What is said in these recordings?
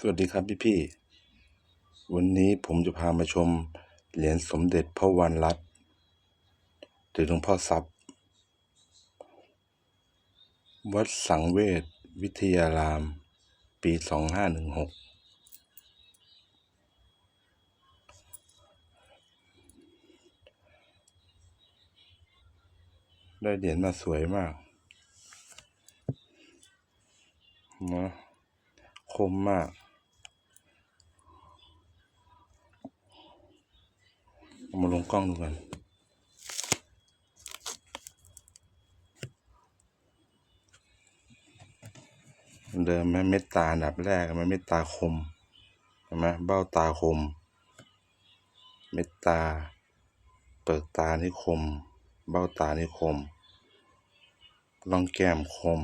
สวัสดีครับพี่พี่ วันนี้ผมจะพามาชมเหรียญสมเด็จพระวันรัตน์หรือหลวงพ่อทรัพย์ วัดสังเวชวิทยาราม ปีสองห้าหนึ่งหกได้เหรียญมาสวยมากนะคมมาก เอา มาลงกล้องดูกันเดิมไหมเม็ดตาอันดับแรกมันเม็ดตาคมเห็นไหมเบ้าตาคม เม็ดตา เปิดตานี่คม เบ้าตานี่คมร่องแก้มคม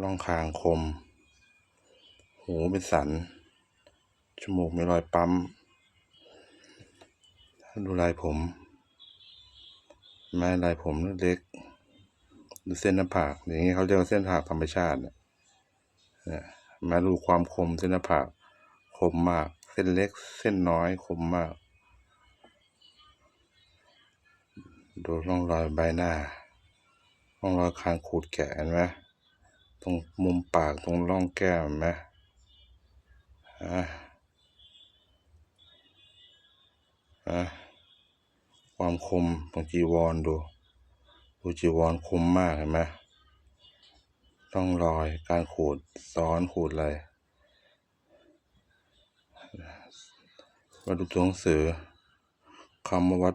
ร่องคางคม หูเป็นสันจมูกมีรอยปั๊ม ดูลายผมแม่ลายผมเล็กดูเส้นหน้าผากอย่างนี้เขาเรียกว่าเส้นผากธรรมชาติเนี่ยเนี่ยมาดูความคมเส้นหน้าผากคมมาก เส้นเล็ก เส้นน้อยคมมาก ดูร่องรอยใบหน้าร่องรอยคางขูดแกะเห็นไหมตรงมุมปากตรงร่องแก้มเห็นไหมอะอะ ความคมตรงจีวรดูดูจีวรคมมากเห็นไหมร่องรอยการขูดซ้อนขูดอะไรมาดูตัวหนังสือคำวัด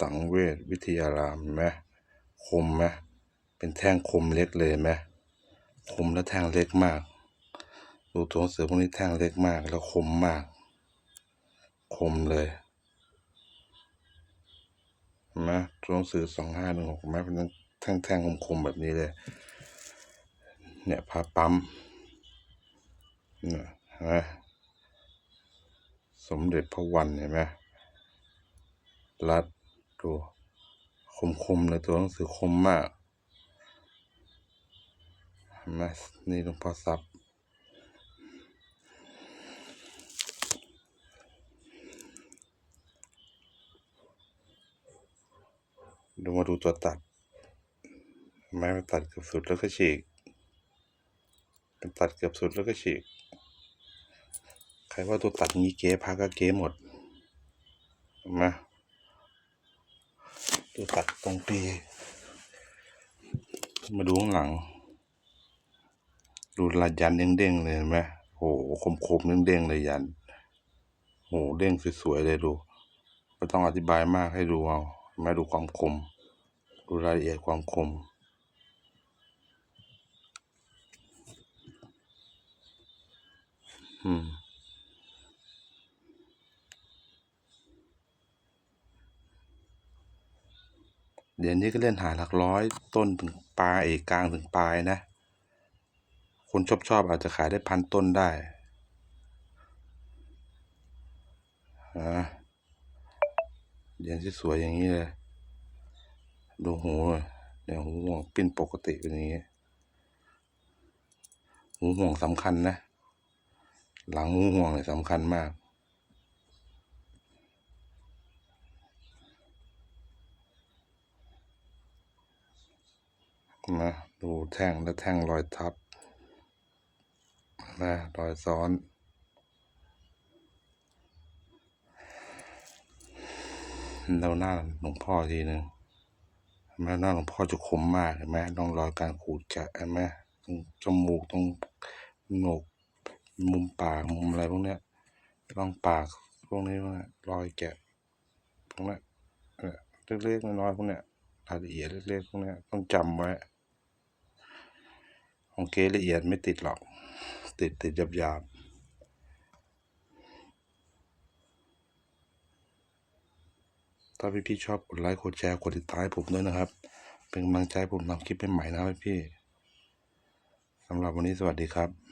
สังเวชวิทยารามเห็นไหมคมไหมเป็นแท่งคมเล็กเลยไหมคมและแท่งเล็กมาก ดูตัวหนังสือพวกนี้แท่งเล็กมากแล้วคมมาก คมเลย นไหมตัวหนังสือสองห้าหนึ่งหกไหมเป็นแท่งแท่งๆคมๆแบบนี้เลย เนี่ยพาปั๊มเนี่ยนไหมสมเด็จพระวันเห็นไหมรัดดูคมๆเลยตัวหนังสือคมมากเห็นไหมนี่หลวงพ่อทรั ดูมาดูตัวตัดไหมมันตัดเกือบสุดแล้วก็ฉีกเป็นตัดเกือบสุดแล้วก็ฉีก ใครว่าตัวตัดงี้เก๋พาก็เก๋หมดเห็นไหมตัวตัดตรงปีมาดูข้างหลัง ดูลายยันเด้งๆเลยเห็นไหมโหคมๆเด้งๆเลยยันโหเด้งสวยๆเลยดูไม่ต้องอธิบายมากให้ดูเอาแม่ดูความคม ดูรายละเอียดความคม อืม เดี๋ยวนี้ก็เล่นหาหลักร้อยต้นถึงปลายเอกกลางถึงปลายนะ คนชอบชอบอาจจะขายได้พันต้นได้อ่าเหรียญที่สวยอย่างนี้เลย ดูหูเลยเนี่ยหูห่วงปิ้นปกติเป็นอย่างนี้ หูห่วงสำคัญนะ หลังหูห่วงเนี่ยสำคัญมาก นะดูแท่งและแท่งรอยทับ นะรอยซ้อนเราหน้าหลวงพ่อทีหนึ่ง เห็นไหมหน้าหลวงพ่อจะคมมากเห็นไหมต้องรอยการขูดแกะเห็นไหมตรงจมูกตรงโหนกมุมปากมุมอะไรพวกเนี้ยร่องปากพวกนี้พวกเนี้รอยแกะพวกนี้ยเออเล็กๆน้อยๆพวกเนี้ยรายละเอียดเล็กๆพวกเนี้ยต้องจำไว้ของเกละเอียดไม่ติดหรอก ติดติดหยาบหยาบๆ ถ้าพี่พี่ๆชอบกดไลค์กดแชร์กดติดตามให้ผมด้วยนะครับ เป็นกำลังใจผมทำคลิปใหม่ๆนะครับพี่ๆสำหรับวันนี้สวัสดีครับ